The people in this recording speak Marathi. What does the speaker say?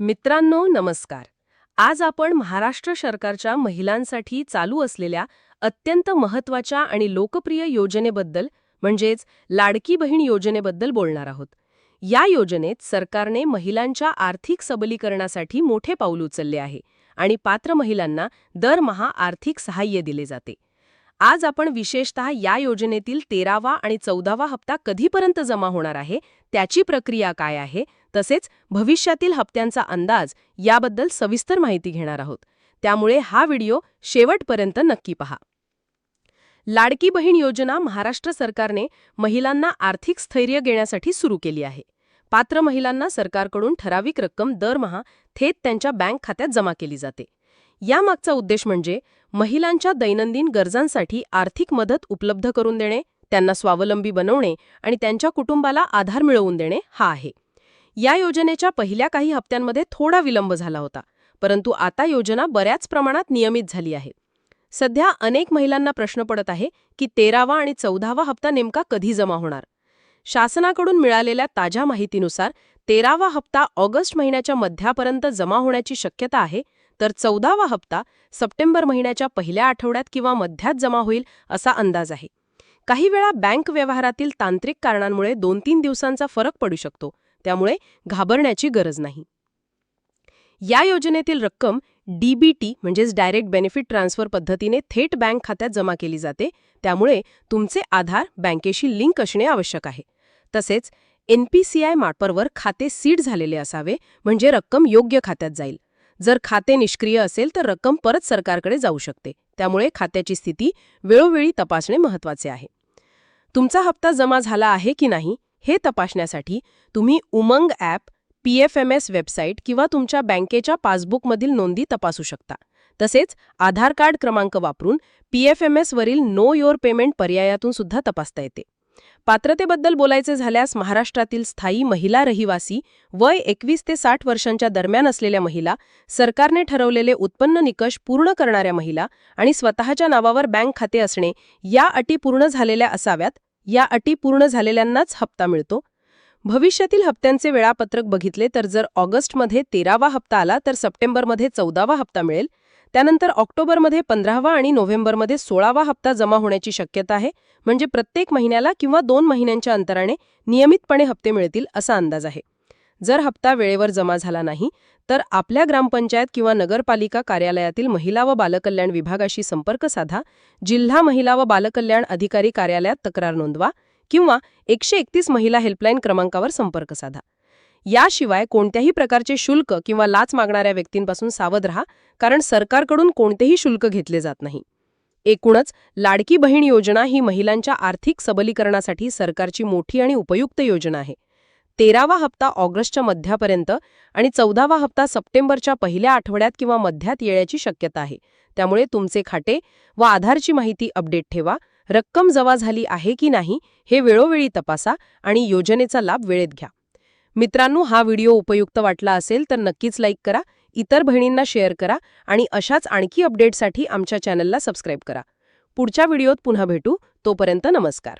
मित्रांनो नमस्कार. आज आपण महाराष्ट्र सरकारच्या महिलांसाठी चालू असलेल्या अत्यंत महत्त्वाच्या आणि लोकप्रिय योजनेबद्दल म्हणजेच लाडकी बहीण योजनेबद्दल बोलणार आहोत. या योजनेत सरकारने महिलांच्या आर्थिक सबलीकरणासाठी मोठे पाऊल उचलले आहे आणि पात्र महिलांना दरमहा आर्थिक सहाय्य दिले जाते. आज आपण विशेषतः या योजनेतील तेरावा आणि चौदावा हप्ता कधीपर्यंत जमा होणार आहे त्याची प्रक्रिया काय आहे तसेच भविष्यातील हप्त्यांचा अंदाज याबद्दल सविस्तर माहिती घेणार आहोत. त्यामुळे हा व्हिडिओ शेवटपर्यंत नक्की पहा. लाडकी बहीण योजना महाराष्ट्र सरकारने महिलांना आर्थिक स्थैर्य घेण्यासाठी सुरू केली आहे. पात्र महिलांना सरकारकडून ठराविक रक्कम दरमहा थेट त्यांच्या बँक खात्यात जमा केली जाते. यामागचा उद्देश म्हणजे महिलांच्या दैनंदिन गरजांसाठी आर्थिक मदत उपलब्ध करून देणे त्यांना स्वावलंबी बनवणे आणि त्यांच्या कुटुंबाला आधार मिळवून देणे हा आहे. या योजनेच्या पहिल्या काही हप्त्यांमध्ये थोडा विलंब झाला होता परंतु आता योजना बऱ्याच प्रमाणात नियमित झाली आहे. सध्या अनेक महिलांना प्रश्न पडत आहे की तेरावा आणि चौदावा हप्ता नेमका कधी जमा होणार? शासनाकडून मिळालेल्या ताज्या माहितीनुसार तेरावा हप्ता ऑगस्ट महिन्याच्या मध्यापर्यंत जमा होण्याची शक्यता आहे तर चौदावा हप्ता सप्टेंबर महिन्याच्या पहिल्या आठवड्यात किंवा मध्यात जमा होईल असा अंदाज आहे. काही वेळा बँक व्यवहारातील तांत्रिक कारणांमुळे दोन तीन दिवसांचा फरक पडू शकतो त्यामुळे घाबरण्याची गरज नाही. या योजनेतील रक्कम डीबीटी म्हणजेच डायरेक्ट बेनिफिट ट्रान्सफर पद्धतीने थेट बँक खात्यात जमा केली जाते. त्यामुळे तुमचे आधार बँकेशी लिंक असणे आवश्यक आहे. तसेच एनपीसीआय मार्परवर खाते सीड झालेले असावे म्हणजे रक्कम योग्य खात्यात जाईल. जर खाते निष्क्रिय असेल तर रक्कम परत सरकारकडे जाऊ शकते. त्यामुळे खात्याची स्थिती वेळोवेळी तपासणे महत्त्वाचे आहे. तुमचा हप्ता जमा झाला आहे की नाही? हे तपासण्यासाठी तुम्ही UMANG app P F M S website किंवा तुमच्या बँकेच्या पासबुकमधील नोंदी तपासू शकता. तसेच आधार कार्ड क्रमांक वापरून पी एफ एम एसवरील नो योर पेमेंट पर्यायातून सुद्धा तपासता येते. पात्रतेबद्दल बोलायचे झाल्यास महाराष्ट्रातील स्थायी महिला रहिवासी वय एकवीस ते साठ वर्षांच्या दरम्यान असलेल्या महिला सरकारने ठरवलेले उत्पन्न निकष पूर्ण करणाऱ्या महिला आणि स्वतःच्या नावावर बँक खाते असणे या अटी पूर्ण झालेल्या असाव्यात या अटी पूर्ण झालेल्यांनाच हप्ता मिळतो. भविष्यातील हप्त्यांचे वेळापत्रक बघितले तर जर ऑगस्टमध्ये तेरावा हप्ता आला तर सप्टेंबरमध्ये चौदावा हप्ता मिळेल. त्यानंतर ऑक्टोबरमध्ये पंधरावा आणि नोव्हेंबरमध्ये सोळावा हप्ता जमा होण्याची शक्यता आहे. म्हणजे प्रत्येक महिन्याला किंवा दोन महिन्यांच्या अंतराने नियमितपणे हप्ते मिळतील असा अंदाज आहे. जर हप्ता वेळेवर जमा झाला नाही तर आपल्या ग्रामपंचायत किंवा नगरपालिका कार्यालयातील महिला व बालकल्याण विभागाशी संपर्क साधा जिल्हा महिला व बालकल्याण अधिकारी कार्यालयात तक्रार नोंदवा किंवा एकशे एकतीस महिला हेल्पलाईन क्रमांकावर संपर्क साधा. याशिवाय कोणत्याही प्रकारचे शुल्क किंवा लाच मागणाऱ्या व्यक्तींपासून सावध रहा कारण सरकारकडून कोणतेही शुल्क घेतले जात नाही. एकूणच लाडकी बहीण योजना ही महिलांच्या आर्थिक सबलीकरणासाठी सरकारची मोठी आणि उपयुक्त योजना आहे. तेरावा हप्ता ऑगस्टच्या मध्यापर्यंत आणि चौदावा हप्ता सप्टेंबरच्या पहिल्या आठवड्यात किंवा मध्यात येण्याची शक्यता आहे. त्यामुळे तुमचे खाते व आधारची माहिती अपडेट ठेवा. रक्कम जमा झाली आहे की नाही हे वेळोवेळी तपासा आणि योजनेचा लाभ वेळेत घ्या. मित्रांनो हा व्हिडिओ उपयुक्त वाटला असेल तर नक्कीच लाईक करा इतर बहिणींना शेअर करा आणि अशाच आणखी अपडेटसाठी आमच्या चॅनलला सबस्क्राईब करा. पुढच्या व्हिडिओत पुन्हा भेटू. तोपर्यंत नमस्कार.